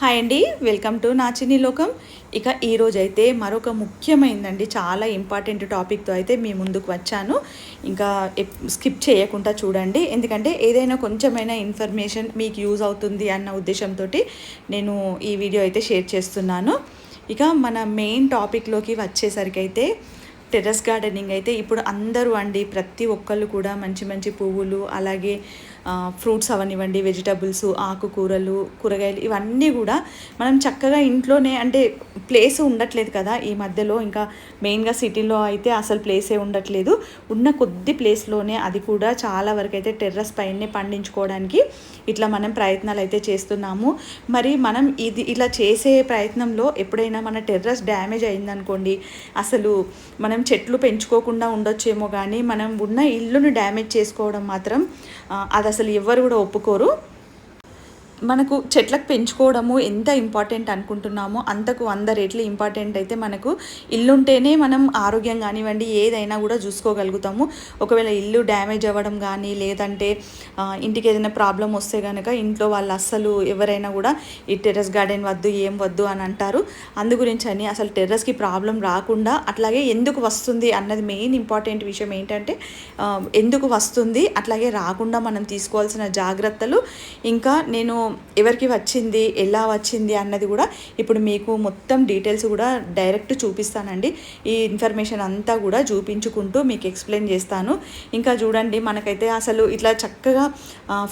Hi అండి welcome to నా చిన్ని లోకం. ఇక ఈరోజు అయితే మరొక ముఖ్యమైనదండి చాలా ఇంపార్టెంట్ టాపిక్తో అయితే మీ ముందుకు వచ్చాను. ఇంకా స్కిప్ చేయకుండా చూడండి. ఎందుకంటే ఏదైనా కొంచెమైనా ఇన్ఫర్మేషన్ మీకు యూజ్ అవుతుంది అన్న ఉద్దేశంతో నేను ఈ వీడియో అయితే షేర్ చేస్తున్నాను. ఇక మన మెయిన్ టాపిక్లోకి వచ్చేసరికి అయితే టెర్రస్ గార్డెనింగ్ అయితే ఇప్పుడు అందరూ అండి ప్రతి ఒక్కళ్ళు కూడా మంచి మంచి పువ్వులు అలాగే ఫ్రూట్స్ అవనివ్వండి వెజిటబుల్స్ ఆకుకూరలు కూరగాయలు ఇవన్నీ కూడా మనం చక్కగా ఇంట్లోనే అంటే ప్లేస్ ఉండట్లేదు కదా ఈ మధ్యలో. ఇంకా మెయిన్గా సిటీలో అయితే అసలు ప్లేసే ఉండట్లేదు. ఉన్న కొద్ది ప్లేస్లోనే అది కూడా చాలా వరకు అయితే టెర్రస్ పైనే పండించుకోవడానికి ఇట్లా మనం ప్రయత్నాలు అయితే చేస్తున్నాము. మరి మనం ఇది ఇలా చేసే ప్రయత్నంలో ఎప్పుడైనా మన టెర్రస్ డ్యామేజ్ అయిందనుకోండి అసలు మనం చెట్లు పెంచుకోకుండా ఉండొచ్చేమో కానీ మనం ఉన్న ఇల్లును డ్యామేజ్ చేసుకోవడం మాత్రం అది అసలు ఎవ్వరు కూడా ఒప్పుకోరు. మనకు చెట్లకు పెంచుకోవడము ఎంత ఇంపార్టెంట్ అనుకుంటున్నామో అంతకు వంద రెట్లు ఇంపార్టెంట్ అయితే మనకు ఇల్లుంటేనే మనం ఆరోగ్యం కానివ్వండి ఏదైనా కూడా చూసుకోగలుగుతాము. ఒకవేళ ఇల్లు డ్యామేజ్ అవ్వడం కానీ లేదంటే ఇంటికి ఏదైనా ప్రాబ్లం వస్తే కనుక ఇంట్లో వాళ్ళు అస్సలు ఎవరైనా కూడా ఈ టెర్రస్ గార్డెన్ వద్దు ఏం వద్దు అని అంటారు. అందు గురించి అని అసలు టెర్రస్కి ప్రాబ్లం రాకుండా అట్లాగే ఎందుకు వస్తుంది అన్నది మెయిన్ ఇంపార్టెంట్ విషయం ఏంటంటే ఎందుకు వస్తుంది అట్లాగే రాకుండా మనం తీసుకోవాల్సిన జాగ్రత్తలు. ఇంకా నేను ఎవరికి వచ్చింది ఎలా వచ్చింది అన్నది కూడా ఇప్పుడు మీకు మొత్తం డీటెయిల్స్ కూడా డైరెక్ట్ చూపిస్తానండి. ఈ ఇన్ఫర్మేషన్ అంతా కూడా చూపించుకుంటూ మీకు ఎక్స్ప్లెయిన్ చేస్తాను. ఇంకా చూడండి మనకైతే అసలు ఇట్లా చక్కగా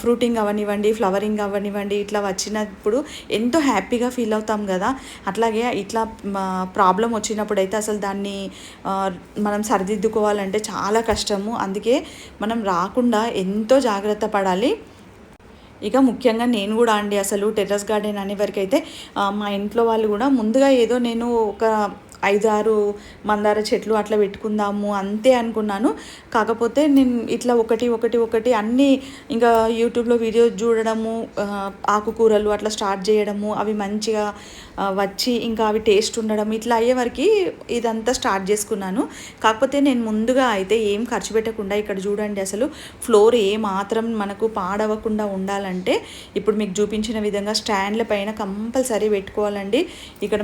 ఫ్రూటింగ్ అవనివ్వండి ఫ్లవరింగ్ అవనివ్వండి ఇట్లా వచ్చినప్పుడు ఎంతో హ్యాపీగా ఫీల్ అవుతాం కదా. అట్లాగే ఇట్లా ప్రాబ్లం వచ్చినప్పుడు అయితే అసలు దాన్ని మనం సరిదిద్దుకోవాలంటే చాలా కష్టము. అందుకే మనం రాకుండా ఎంతో జాగ్రత్త పడాలి. ఇక ముఖ్యంగా నేను కూడా అండి అసలు టెర్రస్ గార్డెన్ అనే వరకు అయితే మా ఇంట్లో వాళ్ళు కూడా ముందుగా ఏదో నేను ఒక ఐదు ఆరు మందార చెట్లు అట్లా పెట్టుకుందాము అంతే అనుకున్నాను. కాకపోతే నేను ఇట్లా ఒకటి ఒకటి ఒకటి అన్నీ ఇంకా యూట్యూబ్లో వీడియోస్ చూడడము ఆకుకూరలు అట్లా స్టార్ట్ చేయడము అవి మంచిగా వచ్చి ఇంకా అవి టేస్ట్ ఉండడం ఇట్లా అయ్యేవరకు ఇదంతా స్టార్ట్ చేసుకున్నాను. కాకపోతే నేను ముందుగా అయితే ఏం ఖర్చు పెట్టకుండా ఇక్కడ చూడండి అసలు ఫ్లోర్ ఏ మాత్రం మనకు పాడవకుండా ఉండాలంటే ఇప్పుడు మీకు చూపించిన విధంగా స్టాండ్ల పైన కంపల్సరీ పెట్టుకోవాలండి. ఇక్కడ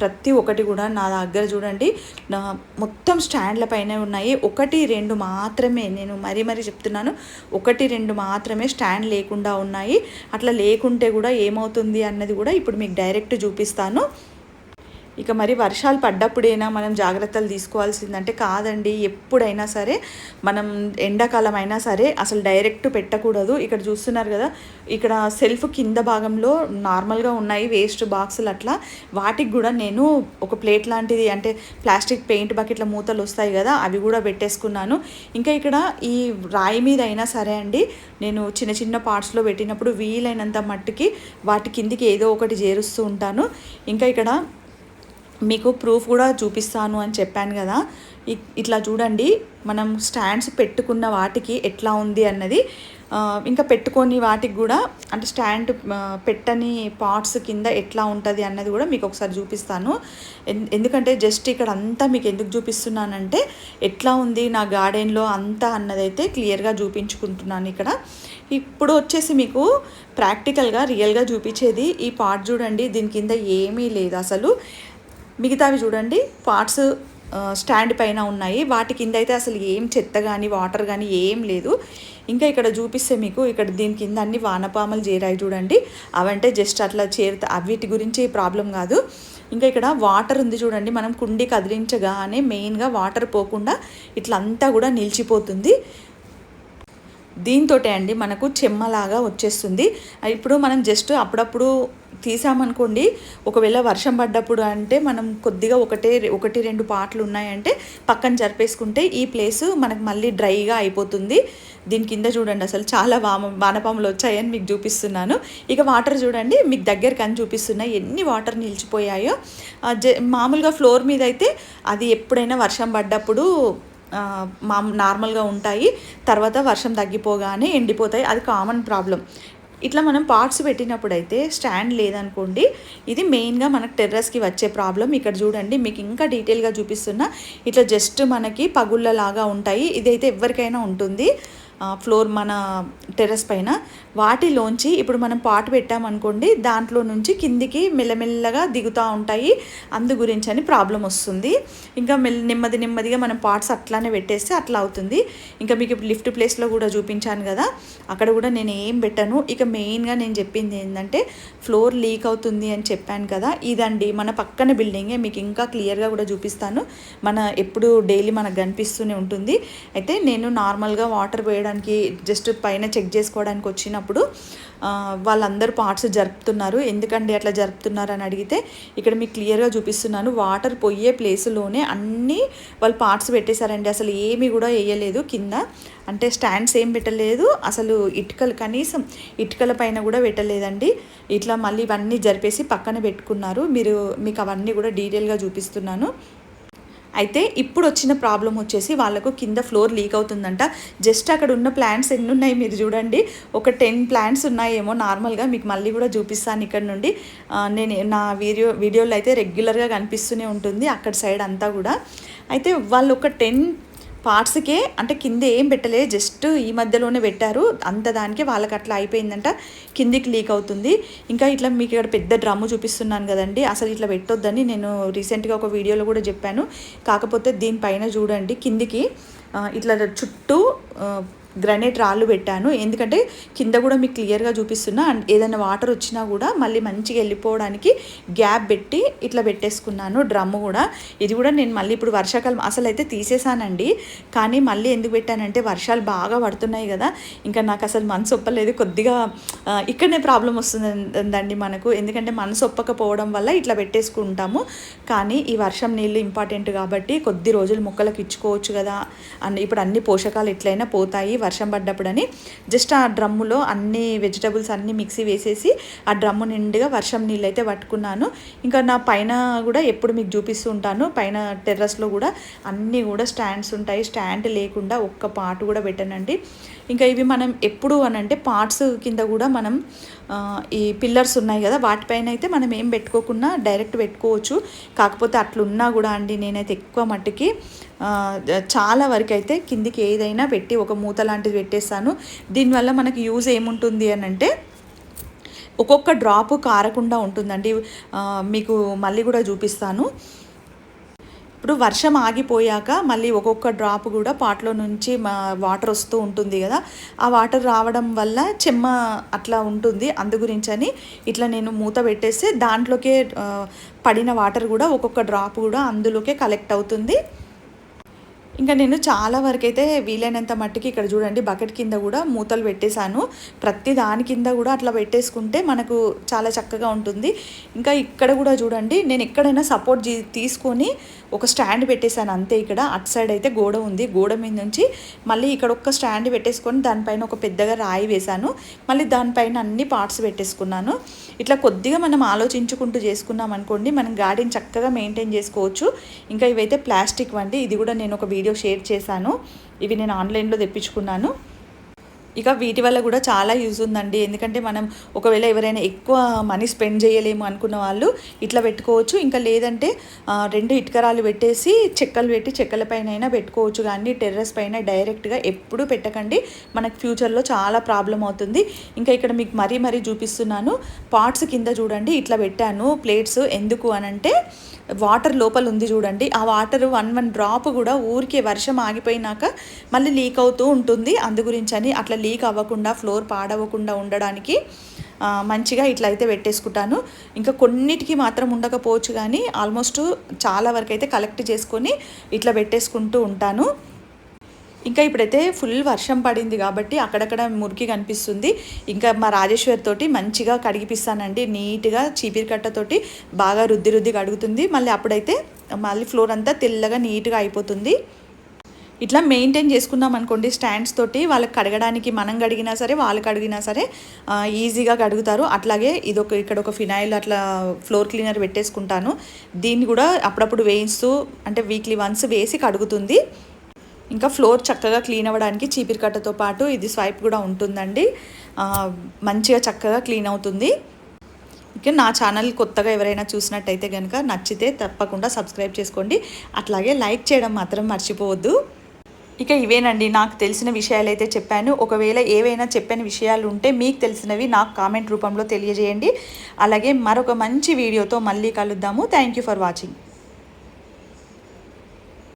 ప్రతి ఒక్కటి కూడా నా దగ్గర చూడండి నా మొత్తం స్టాండ్ల పైన ఉన్నాయి. ఒకటి రెండు మాత్రమే నేను మరీ మరీ చెప్తున్నాను. ఒకటి రెండు మాత్రమే స్టాండ్ లేకుండా ఉన్నాయి. అట్లా లేకుంటే కూడా ఏమవుతుంది అన్నది కూడా ఇప్పుడు మీకు డైరెక్ట్ చూపిస్తాను. ఇక మరి వర్షాలు పడ్డప్పుడైనా మనం జాగ్రత్తలు తీసుకోవాల్సిందంటే కాదండి. ఎప్పుడైనా సరే మనం ఎండాకాలం అయినా సరే అసలు డైరెక్ట్ పెట్టకూడదు. ఇక్కడ చూస్తున్నారు కదా ఇక్కడ సెల్ఫ్ కింద భాగంలో నార్మల్గా ఉన్నాయి వేస్ట్ బాక్సులు అట్లా. వాటికి కూడా నేను ఒక ప్లేట్ లాంటిది అంటే ప్లాస్టిక్ పెయింట్ బకెట్ల మూతలు వస్తాయి కదా అవి కూడా పెట్టేసుకున్నాను. ఇంకా ఇక్కడ ఈ రాయి మీద అయినా సరే అండి నేను చిన్న చిన్న పార్ట్స్లో పెట్టినప్పుడు వీలైనంత మట్టుకి వాటి కిందికి ఏదో ఒకటి చేరుస్తూ ఉంటాను. ఇంకా ఇక్కడ మీకు ప్రూఫ్ కూడా చూపిస్తాను అని చెప్పాను కదా. ఇ- ఇట్లా చూడండి. మనం స్టాండ్స్ పెట్టుకున్న వాటికి ఎట్లా ఉంది అన్నది. ఇంకా పెట్టుకొని వాటికి కూడా అంటే స్టాండ్ పెట్టని పార్ట్స్ కింద ఎట్లా ఉంటుంది అన్నది కూడా మీకు ఒకసారి చూపిస్తాను. ఎన్- ఎందుకంటే జస్ట్ ఇక్కడ అంతా మీకు ఎందుకు చూపిస్తున్నానంటే ఎట్లా ఉంది నా గార్డెన్లో అంతా అన్నదైతే క్లియర్గా చూపించుకుంటున్నాను ఇక్కడ. ఇప్పుడు వచ్చేసి మీకు ప్రాక్టికల్గా రియల్గా చూపించేది ఈ పార్ట్ చూడండి. దీని కింద ఏమీ లేదు అసలు. మిగతావి చూడండి పార్ట్స్ స్టాండ్ పైన ఉన్నాయి. వాటి కింద అయితే అసలు ఏం చెత్త కానీ వాటర్ కానీ ఏం లేదు. ఇంకా ఇక్కడ చూపిస్తే మీకు ఇక్కడ దీని కింద అన్ని వానపాములు చేరాయి చూడండి. అవంటే జస్ట్ అట్లా చేరుతా అవిటి గురించి ప్రాబ్లం కాదు. ఇంకా ఇక్కడ వాటర్ ఉంది చూడండి. మనం కుండి కదిలించగానే మెయిన్గా వాటర్ పోకుండా ఇట్లా అంతా కూడా నిలిచిపోతుంది. దీంతో అండి మనకు చెమ్మలాగా వచ్చేస్తుంది. ఇప్పుడు మనం జస్ట్ అప్పుడప్పుడు తీసామనుకోండి ఒకవేళ వర్షం పడ్డప్పుడు అంటే మనం కొద్దిగా ఒకటే ఒకటి రెండు పాటలు ఉన్నాయంటే పక్కన జరిపేసుకుంటే ఈ ప్లేస్ మనకు మళ్ళీ డ్రైగా అయిపోతుంది. దీని కింద చూడండి అసలు చాలా వామ వానపాములు వచ్చాయని మీకు చూపిస్తున్నాను. ఇక వాటర్ చూడండి మీకు దగ్గర కని చూపిస్తున్నాయి ఎన్ని వాటర్ నిలిచిపోయాయో. జ మామూలుగా ఫ్లోర్ మీద అయితే అది ఎప్పుడైనా వర్షం పడ్డప్పుడు మా నార్మల్గా ఉంటాయి. తర్వాత వర్షం తగ్గిపోగానే ఎండిపోతాయి. అది కామన్ ప్రాబ్లం ఇట్లా మనం పార్ట్స్ పెట్టినప్పుడు అయితే స్టాండ్ లేదనుకోండి ఇది మెయిన్గా మనకు టెర్రస్కి వచ్చే ప్రాబ్లం ఇక్కడ చూడండి మీకు ఇంకా డీటెయిల్గా చూపిస్తున్నా ఇట్లా జస్ట్ మనకి పగుళ్ళలాగా ఉంటాయి. ఇదైతే ఎవరికైనా ఉంటుంది. ఫ్లోర్ మన టెర్రస్ పైన. వాటిలోంచి ఇప్పుడు మనం పాట్ పెట్టామనుకోండి దాంట్లో నుంచి కిందికి మెల్లమెల్లగా దిగుతూ ఉంటాయి. అందు గురించి అని ప్రాబ్లం వస్తుంది. ఇంకా మెల్ నెమ్మది నెమ్మదిగా మనం పార్ట్స్ అట్లానే పెట్టేస్తే అట్లా అవుతుంది. ఇంకా మీకు ఇప్పుడు లిఫ్ట్ ప్లేస్లో కూడా చూపించాను కదా అక్కడ కూడా నేను ఏం పెట్టాను. ఇక మెయిన్గా నేను చెప్పింది ఏంటంటే ఫ్లోర్ లీక్ అవుతుంది అని చెప్పాను కదా ఇదండి మన పక్కన బిల్డింగే. మీకు ఇంకా క్లియర్గా కూడా చూపిస్తాను. మన ఎప్పుడు డైలీ మనకు కనిపిస్తూనే ఉంటుంది. అయితే నేను నార్మల్గా వాటర్ వేయడం చేయడానికి జస్ట్ పైన చెక్ చేసుకోవడానికి వచ్చినప్పుడు వాళ్ళందరూ పార్ట్స్ జరుపుతున్నారు. ఎందుకండి అట్లా జరుపుతున్నారు అని అడిగితే ఇక్కడ మీకు క్లియర్గా చూపిస్తున్నాను. వాటర్ పోయే ప్లేస్లోనే అన్నీ వాళ్ళు పార్ట్స్ పెట్టేశారండి. అసలు ఏమీ కూడా వేయలేదు కింద. అంటే స్టాండ్స్ ఏం పెట్టలేదు. అసలు ఇటుకలు కనీసం ఇటుకల పైన కూడా పెట్టలేదండి. ఇట్లా మళ్ళీ ఇవన్నీ జరిపేసి పక్కన పెట్టుకున్నారు. మీరు మీకు అవన్నీ కూడా డీటెయిల్గా చూపిస్తున్నాను. అయితే ఇప్పుడు వచ్చిన ప్రాబ్లం వచ్చేసి వాళ్ళకు కింద ఫ్లోర్ లీక్ అవుతుందంట. జస్ట్ అక్కడ ఉన్న ప్లాంట్స్ ఎన్ని ఉన్నాయి మీరు చూడండి. ఒక టెన్ ప్లాంట్స్ ఉన్నాయేమో నార్మల్గా. మీకు మళ్ళీ కూడా చూపిస్తాను ఇక్కడ నుండి. నేను నా వీడియో వీడియోలో అయితే రెగ్యులర్గా కనిపిస్తూనే ఉంటుంది అక్కడ సైడ్ అంతా కూడా. అయితే వాళ్ళు ఒక టెన్ పార్ట్స్కే అంటే కింద ఏం పెట్టలే జస్ట్ ఈ మధ్యలోనే పెట్టారు. అంత దానికి వాళ్ళకి అట్లా అయిపోయిందంట. కిందికి లీక్ అవుతుంది. ఇంకా ఇట్లా మీకు ఇక్కడ పెద్ద డ్రమ్ము చూపిస్తున్నాను కదండి. అసలు ఇట్లా పెట్టొద్దని నేను రీసెంట్గా ఒక వీడియోలో కూడా చెప్పాను. కాకపోతే దీనిపైన చూడండి కిందికి ఇట్లా చుట్టూ గ్రనేట్ రాళ్ళు పెట్టాను. ఎందుకంటే కింద కూడా మీకు క్లియర్గా చూపిస్తున్నా. అండ్ ఏదైనా వాటర్ వచ్చినా కూడా మళ్ళీ మంచిగా వెళ్ళిపోవడానికి గ్యాప్ పెట్టి ఇట్లా పెట్టేసుకున్నాను. డ్రమ్ము కూడా. ఇది కూడా నేను మళ్ళీ ఇప్పుడు వర్షాకాలం అసలు అయితే తీసేసానండి. కానీ మళ్ళీ ఎందుకు పెట్టానంటే వర్షాలు బాగా పడుతున్నాయి కదా. ఇంకా నాకు అసలు మనసు ఒప్పలేదు. కొద్దిగా ఇక్కడనే ప్రాబ్లం వస్తుందండి మనకు. ఎందుకంటే మనసు ఒప్పకపోవడం వల్ల ఇట్లా పెట్టేసుకుంటాము. కానీ ఈ వర్షం నీళ్ళు ఇంపార్టెంట్ కాబట్టి కొద్ది రోజులు మొక్కలకు ఇచ్చుకోవచ్చు కదా. అని ఇప్పుడు అన్ని పోషకాలు ఎట్లయినా పోతాయి. వర్షం పడ్డప్పుడని జస్ట్ ఆ డ్రమ్ములో అన్ని వెజిటబుల్స్ అన్నీ మిక్సీ వేసేసి ఆ డ్రమ్ము నిండుగా వర్షం నీళ్ళు అయితే పట్టుకున్నాను. ఇంకా నా పైన కూడా ఎప్పుడు మీకు చూపిస్తూ ఉంటాను. పైన టెర్రస్లో కూడా అన్నీ కూడా స్టాండ్స్ ఉంటాయి. స్టాండ్ లేకుండా ఒక్క పాటు కూడా పెట్టానండి. ఇంకా ఇవి మనం ఎప్పుడు అని అంటే పార్ట్స్ కింద కూడా మనం ఈ పిల్లర్స్ ఉన్నాయి కదా వాటిపైన అయితే మనం ఏం పెట్టుకోకుండా డైరెక్ట్ పెట్టుకోవచ్చు. కాకపోతే అట్లున్నా కూడా అండి నేనైతే ఎక్కువ మట్టుకి చాలా వరకు అయితే కిందికి ఏదైనా పెట్టి ఒక మూత లాంటిది పెట్టేస్తాను. దీనివల్ల మనకి యూజ్ ఏముంటుంది అని అంటే ఒక్కొక్క డ్రాప్ కారకుండా ఉంటుందండి. మీకు మళ్ళీ కూడా చూపిస్తాను. ఇప్పుడు వర్షం ఆగిపోయాక మళ్ళీ ఒక్కొక్క డ్రాప్ కూడా పాట్లో నుంచి మా వాటర్ వస్తూ ఉంటుంది కదా. ఆ వాటర్ రావడం వల్ల చెమ్మ అట్లా ఉంటుంది. అందు గురించని ఇట్లా నేను మూత పెట్టేస్తే దాంట్లోకే పడిన వాటర్ కూడా ఒక్కొక్క డ్రాప్ కూడా అందులోకే కలెక్ట్ అవుతుంది. ఇంకా నేను చాలా వరకు అయితే వీలైనంత మట్టుకి ఇక్కడ చూడండి బకెట్ కింద కూడా మూతలు పెట్టేశాను. ప్రతి దాని కింద కూడా అట్లా పెట్టేసుకుంటే మనకు చాలా చక్కగా ఉంటుంది. ఇంకా ఇక్కడ కూడా చూడండి నేను ఎక్కడైనా సపోర్ట్ తీసుకొని ఒక స్టాండ్ పెట్టేశాను అంతే ఇక్కడ. అటు సైడ్ అయితే గోడ ఉంది. గోడ మీద నుంచి మళ్ళీ ఇక్కడ ఒక స్టాండ్ పెట్టేసుకొని దానిపైన ఒక పెద్దగా రాయి వేశాను. మళ్ళీ దానిపైన అన్ని పార్ట్స్ పెట్టేసుకున్నాను. ఇట్లా కొద్దిగా మనం ఆలోచించుకుంటూ చేసుకున్నాం అనుకోండి మనం గార్డెన్ చక్కగా మెయింటైన్ చేసుకోవచ్చు. ఇంకా ఇవైతే ప్లాస్టిక్ వంటి ఇది కూడా నేను ఒక వీడియో షేర్ చేశాను. ఇవి నేను ఆన్లైన్లో తెప్పించుకున్నాను. ఇక వీటి వల్ల కూడా చాలా యూజ్ ఉందండి. ఎందుకంటే మనం ఒకవేళ ఎవరైనా ఎక్కువ మనీ స్పెండ్ చేయలేము అనుకున్న వాళ్ళు ఇట్లా పెట్టుకోవచ్చు. ఇంకా లేదంటే రెండు ఇటుకరాలు పెట్టేసి చెక్కలు పెట్టి చెక్కల పైన అయినా పెట్టుకోవచ్చు. కానీ టెర్రస్ పైన డైరెక్ట్గా ఎప్పుడూ పెట్టకండి. మనకు ఫ్యూచర్లో చాలా ప్రాబ్లం అవుతుంది. ఇంకా ఇక్కడ మీకు మరీ మరీ చూపిస్తున్నాను. పాట్స్ కింద చూడండి. ఇట్లా పెట్టాను. ప్లేట్స్ ఎందుకు అనంటే వాటర్ లోపల ఉంది చూడండి. ఆ వాటర్ వన్ వన్ డ్రాప్ కూడా ఊరికే వర్షం ఆగిపోయినాక మళ్ళీ లీక్ అవుతూ ఉంటుంది. అందు గురించి అని అట్లా లీక్ అవ్వకుండా ఫ్లోర్ పాడవకుండా ఉండడానికి మంచిగా ఇట్లా అయితే పెట్టేసుకుంటాను. ఇంకా కొన్నిటికి మాత్రం ఉండకపోవచ్చు కానీ ఆల్మోస్ట్ చాలా వరకు అయితే కలెక్ట్ చేసుకొని ఇట్లా పెట్టేసుకుంటూ ఉంటాను. ఇంకా ఇప్పుడైతే ఫుల్ వర్షం పడింది కాబట్టి అక్కడక్కడ మురికి కనిపిస్తుంది. ఇంకా మా రాజేశ్వర్ తోటి మంచిగా కడిగిపిస్తానండి. నీట్గా చీపిరి కట్టతోటి బాగా రుద్ది రుద్ది కడుగుతుంది. మళ్ళీ అప్పుడైతే మళ్ళీ ఫ్లోర్ అంతా తెల్లగా నీట్గా అయిపోతుంది. ఇట్లా మెయింటైన్ చేసుకున్నాం అనుకోండి స్టాండ్స్ తోటి. వాళ్ళకి కడగడానికి మనం కడిగినా సరే వాళ్ళు కడిగినా సరే ఈజీగా కడుగుతారు. అట్లాగే ఇదొక ఇక్కడ ఒక ఫినాయిల్ అట్లా ఫ్లోర్ క్లీనర్ పెట్టేసుకుంటాను. దీన్ని కూడా అప్పుడప్పుడు వేయిస్తూ అంటే వీక్లీ వన్స్ వేసి కడుగుతుంది. ఇంకా ఫ్లోర్ చక్కగా క్లీన్ అవ్వడానికి చీపిరి కట్టతో పాటు ఇది స్వైప్ కూడా ఉంటుందండి. మంచిగా చక్కగా క్లీన్ అవుతుంది. ఇంకా నా ఛానల్ కొత్తగా ఎవరైనా చూసినట్టయితే కనుక నచ్చితే తప్పకుండా సబ్స్క్రైబ్ చేసుకోండి. అట్లాగే లైక్ చేయడం మాత్రం మర్చిపోవద్దు. ఇక ఇవేనండి నాకు తెలిసిన విషయాలు అయితే చెప్పాను. ఒకవేళ ఏవైనా చెప్పని విషయాలు ఉంటే మీకు తెలిసినవి నాకు కామెంట్ రూపంలో తెలియజేయండి. అలాగే మరొక మంచి వీడియోతో మళ్ళీ కలుద్దాము. Thank you for watching